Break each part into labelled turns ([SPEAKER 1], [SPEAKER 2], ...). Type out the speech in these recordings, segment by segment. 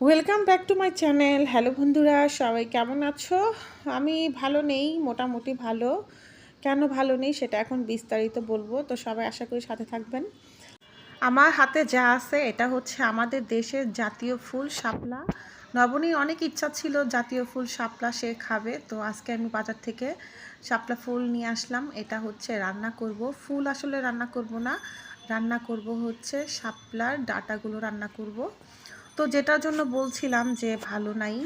[SPEAKER 1] Welcome back to my channel hello বন্ধুরা, সবাই কেমন আছো? আমি ভালো নেই, মোটামুটি ভালো। কেন ভালো নেই সেটা এখন বিস্তারিত বলব, তো সবাই আশা করি সাথে থাকবেন। আমার হাতে যা আছে, এটা হচ্ছে আমাদের দেশের জাতীয় ফুল শাপলা। নবনীর অনেক ইচ্ছা ছিল জাতীয় ফুল শাপলা সে খাবে, তো আজকে আমি বাজার থেকে শাপলা ফুল নিয়ে আসলাম। এটা হচ্ছে রান্না করব। ফুল আসলে রান্না করব না, রান্না করব হচ্ছে শাপলার ডাটাগুলো রান্না করব। তো যেটার জন্য বলছিলাম যে ভালো নাই।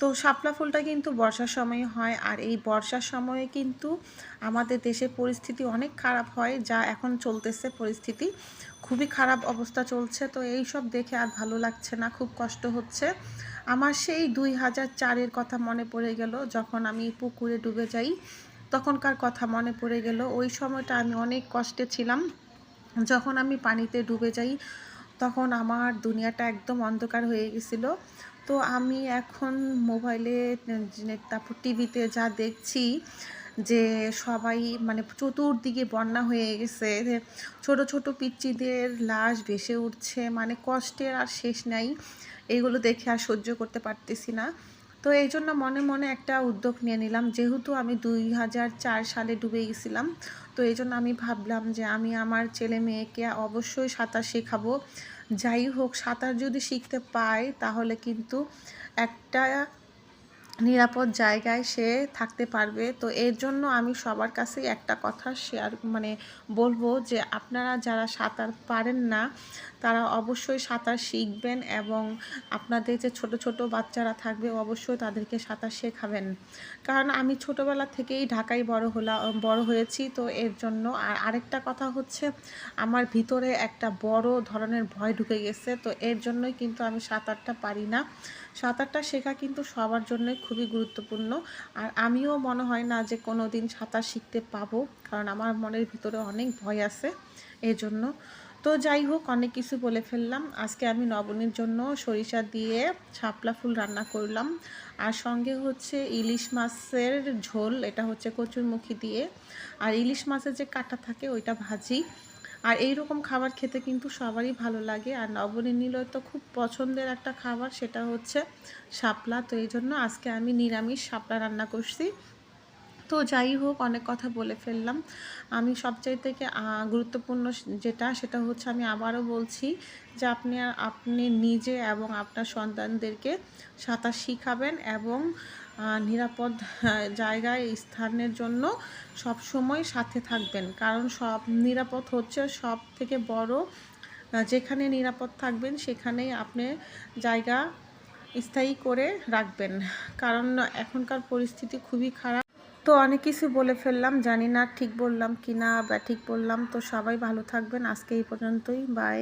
[SPEAKER 1] তো শাপলা ফুলটা কিন্তু বর্ষার সময় হয় আর এই বর্ষার সময়ে কিন্তু আমাদের দেশের পরিস্থিতি অনেক খারাপ হয়, যা এখন চলতেছে পরিস্থিতি। খুবই খারাপ অবস্থা চলছে, তো এই সব দেখে আর ভালো লাগছে না, খুব কষ্ট হচ্ছে। আমার সেই দুই হাজার চারের কথা মনে পড়ে গেল, যখন আমি পুকুরে ডুবে যাই, তখনকার কথা মনে পড়ে গেল। ওই সময়টা আমি অনেক কষ্টে ছিলাম। যখন আমি পানিতে ডুবে যাই তখন আমার দুনিয়াটা একদম অন্ধকার হয়ে গেছিল। তো আমি এখন মোবাইলে তারপর টিভিতে যা দেখছি যে সবাই মানে চতুর্দিকে বন্যা হয়ে গেছে ছোট ছোট পিচ্চিদের লাশ ভেসে উঠছে মানে কষ্টের আর শেষ নাই। এগুলো দেখে আর সহ্য করতে পারতেছি না। তো এই জন্য মনে মনে একটা উদ্যোগ নিয়ে নিলাম। যেহেতু আমি দুই হাজার চার সালে ডুবে গেছিলাম, তো এই জন্য আমি ভাবলাম যে আমি আমার ছেলে মেয়েকে অবশ্যই সাঁতার শেখাবো। যাই হোক, সাঁতার যদি শিখতে পাই তাহলে কিন্তু একটা নিরাপদ জায়গায় সে থাকতে পারবে। তো এর জন্য আমি সবার কাছে একটা কথা শেয়ার মানে বলব যে আপনারা যারা সাঁতার পারেন না, তারা অবশ্যই সাঁতার শিখবেন এবং আপনাদের যে ছোট ছোট বাচ্চারা থাকবে অবশ্যই তাদেরকে সাঁতার শেখাবেন। কারণ আমি ছোটোবেলা থেকেই ঢাকায় বড় হলাম বড় হয়েছি, তো এর জন্য আর আরেকটা কথা হচ্ছে, আমার ভিতরে একটা বড় ধরনের ভয় ঢুকে গেছে, তো এর জন্যই কিন্তু আমি সাঁতারটা পারি না। সাঁতারটা শেখা কিন্তু সবার জন্যই খুবই গুরুত্বপূর্ণ। আর আমিও মনে হয় না যে কোনো দিন সাঁতার শিখতে পাবো, কারণ আমার মনের ভিতরে অনেক ভয় আছে এই জন্য তো যাই হোক, অনেক কিছু বলে ফেললাম। আজকে আমি নবনীর জন্য সরিষা দিয়ে শাপলা ফুল রান্না করলাম। আর সঙ্গে হচ্ছে ইলিশ মাছের ঝোল, এটা হচ্ছে কচুরমুখী দিয়ে। আর ইলিশ মাছের যে কাটা থাকে, ওইটা ভাজি। আর এই রকম খাবার খেতে কিন্তু সবারই ভালো লাগে। আর নবনীর নিল তো খুব পছন্দের একটা খাবার সেটা হচ্ছে শাপলা। তো এই জন্য আজকে আমি নিরামিষ শাপলা রান্না করছি। তো যাই হোক, অনেক কথা বলে ফেললাম। আমি সবচাই থেকে গুরুত্বপূর্ণ যেটা সেটা হচ্ছে আমি আবারও বলছি যে আপনি আপনি নিজে এবং আপনার সন্তানদেরকে সাঁতার শিখাবেন এবং নিরাপদ জায়গায়, স্থানের জন্য সব সময় সাথে থাকবেন। কারণ সব নিরাপদ হচ্ছে, সব থেকে বড় যেখানে নিরাপদ থাকবেন, সেখানেই আপনি জায়গা স্থায়ী করে রাখবেন। কারণ এখনকার পরিস্থিতি খুবই খারাপ। তো অনেক কিছু বলে ফেললাম, জানি না ঠিক বললাম কি না বা ঠিক বললাম। তো সবাই ভালো থাকবেন। আজকে এই পর্যন্তই। বাই